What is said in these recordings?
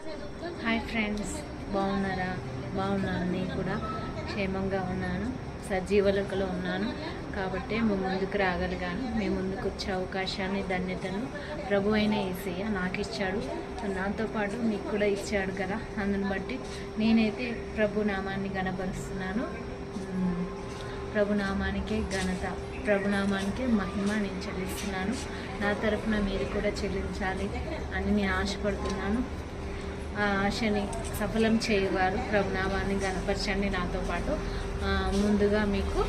Hi friends బాగున్నారా? బాగున్నాను నేను కూడా. క్షేమంగా ఉన్నాను. సజీవలకలో ఉన్నాను. కాబట్టి మేము ముందుకు రాగలిగాను. మీ ముందుకు వచ్చే అవకాశాన్ని ధన్యతను ప్రభు అయిన ఏసయ్య నాకు ఇచ్చాడు నాతో పాటు మీకు కూడా ఇచ్చాడు కదా. అందుని బట్టి నేనైతే ప్రభు నామాన్ని గణపరుస్తున్నాను. ప్రభునామానికే ప్రభు నామానికే ఘనత ప్రభునామానికే మహిమ నేను చెల్లిస్తున్నాను. నా తరఫున మీరు కూడా చెల్లించాలి అని నేను ఆశపడుతున్నాను. ఆశని సఫలం చేయవారు. ప్రభునామాన్ని గనపరచండి నాతో పాటు. ముందుగా మీకు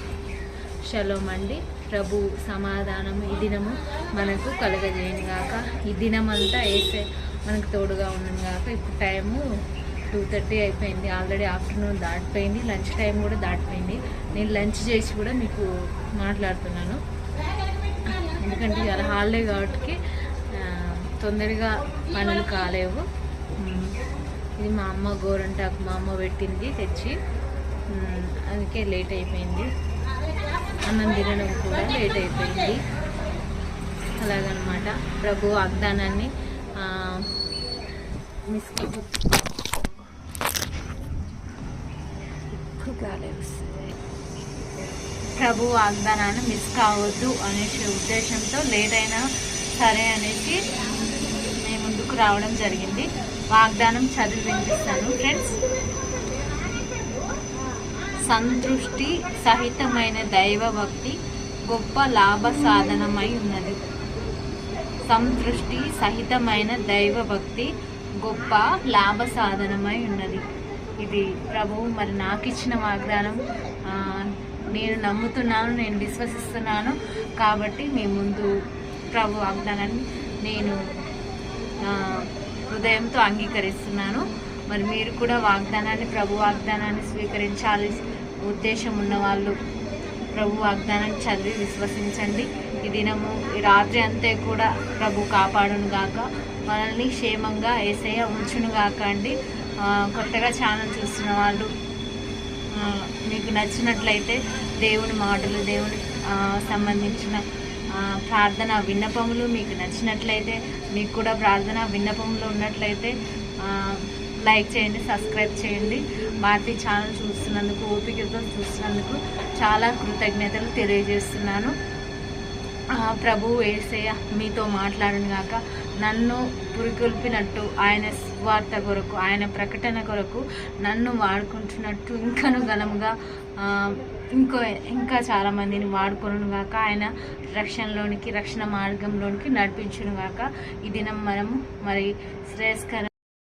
షలోం అండి. ప్రభు సమాధానం ఈ దినము మనకు కలగజేయను గాక. ఈ దినం అంతా వేసే మనకు తోడుగా ఉండను గాక. ఇప్పుడు టైము టూ థర్టీ అయిపోయింది. ఆల్రెడీ ఆఫ్టర్నూన్ దాటిపోయింది. లంచ్ టైం కూడా దాటిపోయింది. నేను లంచ్ చేసి కూడా మీకు మాట్లాడుతున్నాను. ఎందుకంటే ఇవాళ హాలిడే కాబట్టి తొందరగా పనులు కాలేవు. ఇది మా అమ్మ గోరంటాకు మా అమ్మ పెట్టింది తెచ్చి. అందుకే లేట్ అయిపోయింది. అన్నం తినడం కూడా లేట్ అయిపోయింది. అలాగనమాట. ప్రభు వాగ్దానాన్ని మిస్ ప్రభు వాగ్దానాన్ని మిస్ కావద్దు అనేసి ఉద్దేశంతో లేట్ అయినా సరే అనేసి మేము ముందుకు రావడం జరిగింది. వాగ్దానం చదివి వినిపిస్తాను ఫ్రెండ్స్ సంతృష్టి సహితమైన దైవ భక్తి గొప్ప లాభ సాధనమై ఉన్నది. సంతృష్టి సహితమైన దైవ భక్తి గొప్ప లాభ సాధనమై ఉన్నది. ఇది ప్రభువు మరి నాకు ఇచ్చిన వాగ్దానం. నేను నమ్ముతున్నాను నేను విశ్వసిస్తున్నాను. కాబట్టి మీ ముందు ప్రభు వాగ్దానాన్ని నేను హృదయంతో అంగీకరిస్తున్నాను. మరి మీరు కూడా వాగ్దానాన్ని ప్రభు వాగ్దానాన్ని స్వీకరించాలి ఉద్దేశం ఉన్నవాళ్ళు ప్రభు వాగ్దానాన్ని చదివి విశ్వసించండి. ఈ దినము ఈ రాత్రి అంతే కూడా ప్రభు కాపాడును గాక. మనల్ని క్షేమంగా ఏసయ్య ఉంచును గాక అండి. కొత్తగా ఛానల్ చూస్తున్న వాళ్ళు మీకు నచ్చినట్లయితే దేవుని మాటలు దేవుని సంబంధించిన ప్రార్థన విన్నపములు మీకు నచ్చినట్లయితే మీకు కూడా ప్రార్థన విన్నపములు ఉన్నట్లయితే లైక్ చేయండి సబ్స్క్రైబ్ చేయండి. భారతీ ఛానల్ చూస్తున్నందుకు ఓపికతో చూస్తున్నందుకు చాలా కృతజ్ఞతలు తెలియజేస్తున్నాను. ప్రభు ఏసయ్య మీతో మాట్లాడను గాక. నన్ను పురికొల్పినట్టు ఆయన స్వార్థ కొరకు ఆయన ప్రకటన కొరకు నన్ను వాడుకుంటున్నట్టు ఇంకను ఘనముగా ఇంకో ఇంకా చాలామందిని వాడుకొను గాక. ఆయన రక్షణలోనికి రక్షణ మార్గంలోనికి నడిపించును గాక. ఈ దినం మనము మరి శ్రేయస్కర